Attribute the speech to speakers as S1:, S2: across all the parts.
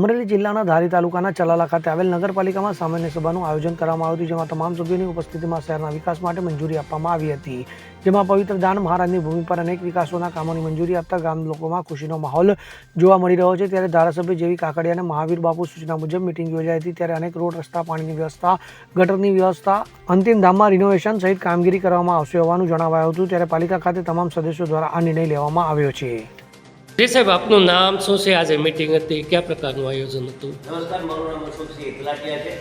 S1: અમરેલી જિલ્લાના ધારી તાલુકાના ચલાલા ખાતે આવેલ નગરપાલિકામાં સામાન્ય સભાનું આયોજન કરવામાં આવ્યું હતું, જેમાં તમામ સભ્યોની ઉપસ્થિતિમાં શહેરના વિકાસ માટે મંજૂરી આપવામાં આવી હતી. જેમાં પવિત્ર દાન મહારાજની ભૂમિ પર અનેક વિકાસોના કામોની મંજૂરી આપતા ગામ લોકોમાં ખુશીનો માહોલ જોવા મળી રહ્યો છે. ત્યારે ધારાસભ્ય જેવી કાકડિયા અને મહાવીર બાપુ સૂચના મુજબ મિટિંગ યોજાઈ હતી. ત્યારે અનેક રોડ, રસ્તા, પાણીની વ્યવસ્થા, ગટરની વ્યવસ્થા, અંતિમ ધામમાં રિનોવેશન સહિત કામગીરી કરવામાં આવશે હોવાનું જણાવાયું હતું. ત્યારે પાલિકા ખાતે તમામ સદસ્યો દ્વારા આ નિર્ણય લેવામાં આવ્યો છે.
S2: જી સાહેબ, આપનું નામ શું છે? આજે મીટિંગ હતી. કયા પ્રકારનું આયોજન હતું?
S3: નમસ્કાર, મારું નામ અશોકસિંહ એકલાટિયા છે.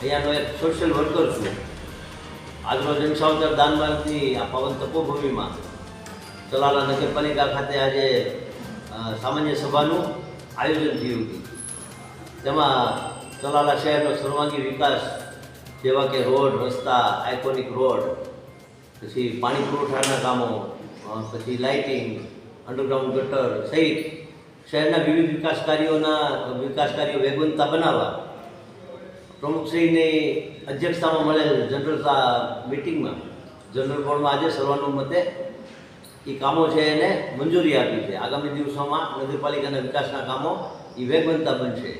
S3: અહીંયાનો એક સોશિયલ વર્કર છું. આજરોજ જનસાવતર દાનમાર્ગની આ પવન તપોભૂમિમાં ચલાલા નગરપાલિકા ખાતે આજે સામાન્ય સભાનું આયોજન થયું હતું. તેમાં ચલાલા શહેરનો સર્વાંગી વિકાસ જેવા કે રોડ, રસ્તા આઇકોનિક રોડ પછી પાણી પુરવઠાના કામો પછી લાઇટિંગ અંડરગ્રાઉન્ડ ગટર સહિત શહેરના વિવિધ વિકાસ કાર્યોના વિકાસ કાર્યો વેગવંતા બનાવવા પ્રમુખશ્રીની અધ્યક્ષતામાં મળેલ જનરલ મિટિંગમાં જનરલ બોર્ડમાં આજે સર્વાનુમતે એ કામો છે એને મંજૂરી આપી છે. આગામી દિવસોમાં નગરપાલિકાના વિકાસના કામો એ વેગવંતા બનશે.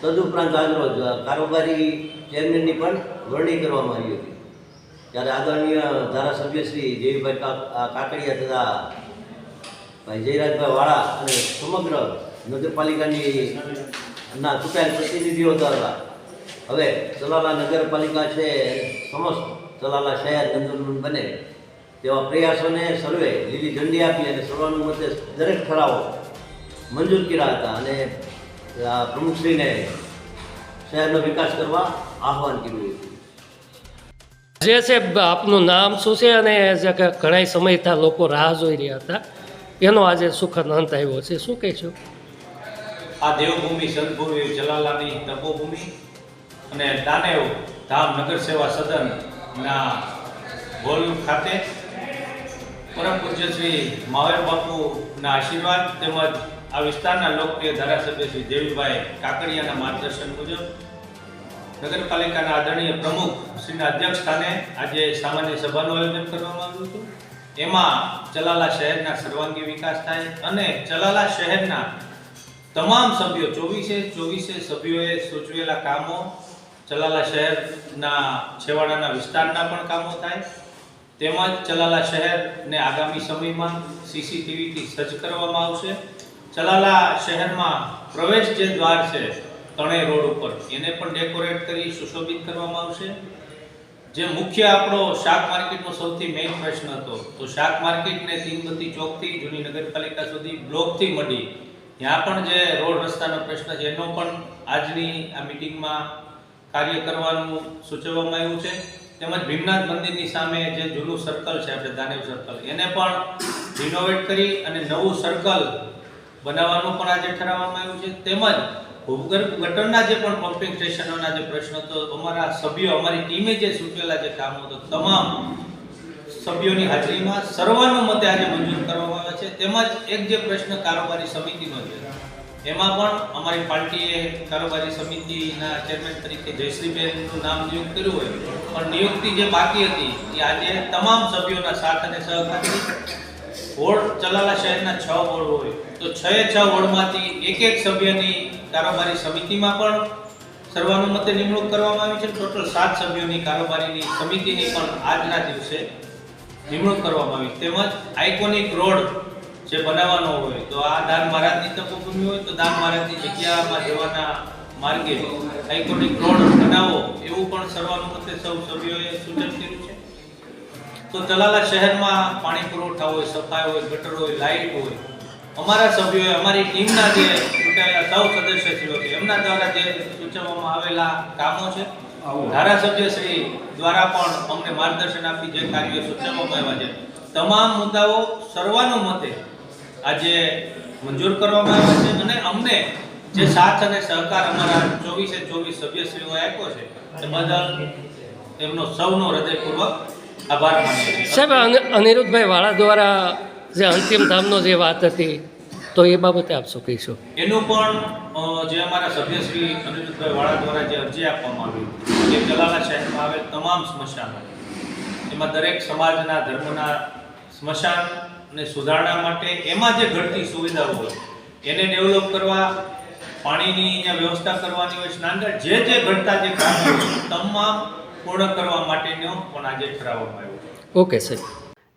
S3: તદુપરાંત આજરોજ કારોબારી ચેરમેનની પણ વરણી કરવામાં આવી હતી. ત્યારે આદરણીય ધારાસભ્ય શ્રી જેવીભાઈ આ કાકડિયા તથા ભાઈ જયરાજભાઈ વાળા અને સમગ્ર નગરપાલિકાની ના ચૂંટાયેલ પ્રતિનિધિઓ દ્વારા. હવે ચલાલા નગરપાલિકા છે, સમસ્ત ચલાલા શહેર નંદનવન બને તેવા પ્રયાસોને સર્વે લીલી ઝંડી આપી અને સર્વાનુમતે દરેક ઠરાવો મંજૂર કર્યા હતા અને પ્રમુખશ્રીને શહેરનો વિકાસ કરવા આહવાન કર્યું હતું.
S2: જે છે, આપનું નામ શું છે અને ઘણા સમયથી લોકો રાહ જોઈ રહ્યા હતા? એનો આજે સુખદ અંત આવ્યો છે. શું કહેશો?
S4: આ દેવભૂમિ, સદભૂમિ, જલાલાની તપોભૂમિ અને દાનેવ ધામ નગર સેવા સદનના હોલ ખાતે પરમ પૂજ્ય શ્રી માવેર બાપુના આશીર્વાદ તેમજ આ વિસ્તારના લોકપ્રિય ધારાસભ્ય શ્રી દેવીભાઈ કાકડિયાના માર્ગદર્શન મુજબ નગરપાલિકાના આદરણીય પ્રમુખ શ્રીના અધ્યક્ષ સ્થાને આજે સામાન્ય સભાનું આયોજન કરવામાં આવ્યું હતું. એમાં ચલાલા શહેરના સર્વાંગી વિકાસ થાય અને ચલાલા શહેરના તમામ સભ્યો, ચોવીસે ચોવીસે સભ્યોએ સૂચવેલા કામો ચલાલા શહેરના છેવાડાના વિસ્તારના પણ કામો થાય. તેમજ ચલાલા શહેરને આગામી સમયમાં સીસીટીવીથી સજ્જ કરવામાં આવશે. ચલાલા શહેરમાં પ્રવેશ જે દ્વાર છે, તણે રોડ ઉપર, એને પણ ડેકોરેટ કરી સુશોભિત કરવામાં આવશે. જે મુખ્ય આપણો શાક માર્કેટનો સૌથી મેઇન પ્રશ્ન હતો, તો શાક માર્કેટને તીનબત્તી ચોકથી જૂની નગરપાલિકા સુધી બ્લોકથી મળી. ત્યાં પણ જે રોડ રસ્તાનો પ્રશ્ન છે, એનો પણ આજની આ મિટિંગમાં કાર્ય કરવાનું સૂચવવામાં આવ્યું છે. તેમજ ભીમનાથ મંદિરની સામે જે જૂનું સર્કલ છે, આપણે દાનેવ સર્કલ એને પણ રિનોવેટ કરી અને નવું સર્કલ બનાવવાનું પણ આજે ઠરાવવામાં આવ્યું છે. તેમજ ગટરના જે પણ પમ્પિંગ સ્ટેશનોના જે પ્રશ્નો તો અમારા સભ્યો, અમારી ટીમે જે સૂચવેલા જે કામો તો તમામ સભ્યોની હાજરીમાં સર્વાનુમતે આજે મંજૂર કરવામાં આવે છે. તેમજ એક જે પ્રશ્ન કારોબારી સમિતિનો છે. એમાં પણ અમારી પાર્ટીએ કારોબારી સમિતિના ચેરમેન તરીકે જયશ્રીબેનનું નામ નિયુક્ત કર્યું હોય, પણ નિયુક્તિ જે બાકી હતી, એ આજે તમામ સભ્યોના સાથ અને સહકારથી વોર્ડ ચલાલા શહેરના છ વોર્ડ હોય, તો છ છ વોર્ડમાંથી એક એક સભ્યની કારોબારી સમિતિમાં પણ સર્વાનુમતે નિમણૂક કરવામાં આવી છે. ટોટલ સાત સભ્યોની કારોબારીની સમિતિની પણ આજના દિવસે નિમણૂક કરવામાં આવી. તેમજ આઇકોનિક રોડ જે બનાવવાનો હોય, તો આ દાન મહારાજની તપોભૂમિ હોય, તો દાન મહારાજની જગ્યામાં જવાના માર્ગે આઇકોનિક રોડ બનાવો, એવું પણ સર્વાનુમતે સૌ સભ્યોએ સૂચન કર્યું છે. તો ચલાલા શહેરમાં પાણી પુરવઠા હોય, સફાઈ હોય, ગટર હોય, લાઇટ હોય અમારા સભ્યોએ અમારી ટીમના જે ચૂંટાયેલા સૌ સદસ્યશ્રીઓ છે એમના દ્વારા જે સૂચવવામાં આવેલા કામો છે ધારાસભ્યશ્રી દ્વારા પણ અમને માર્ગદર્શન આપી જે કાર્યો સૂચવવામાં આવ્યા છે. તમામ મુદ્દાઓ સર્વાનુમતે આજે મંજૂર કરવામાં આવ્યા છે અને અમને જે સાથ અને સહકાર અમારા ચોવીસે ચોવીસ સભ્યશ્રીઓએ આપ્યો છે તે બદલ એમનો સૌનો હૃદયપૂર્વક આભાર માનીએ
S2: સાહેબ અનિરુદ્ધભાઈ વાળા દ્વારા જે અંતિમ ધામનો જે વાત હતી તો એ બાબતે આપ શું કહીશો?
S4: એનું પણ જે અમારા સભ્યશ્રી અનિરુદ્ધભાઈ વાળા દ્વારા જે અરજી આપવામાં આવી જે જલાલા શહેરમાં આવેલ તમામ સ્મશાન એમાં દરેક સમાજના ધર્મના સ્મશાન ને સુધારણા માટે એમાં જે ઘટતી સુવિધાઓ હોય એને ડેવલપ કરવા પાણીની અહીંયા વ્યવસ્થા કરવાની હોય સ્નાનઘાટ જે જે ઘટતા જે કામ તમામ પૂર્ણ કરવા માટેનો પણ આજે ઠરાવવામાં આવ્યો
S2: ઓકે સાહેબ.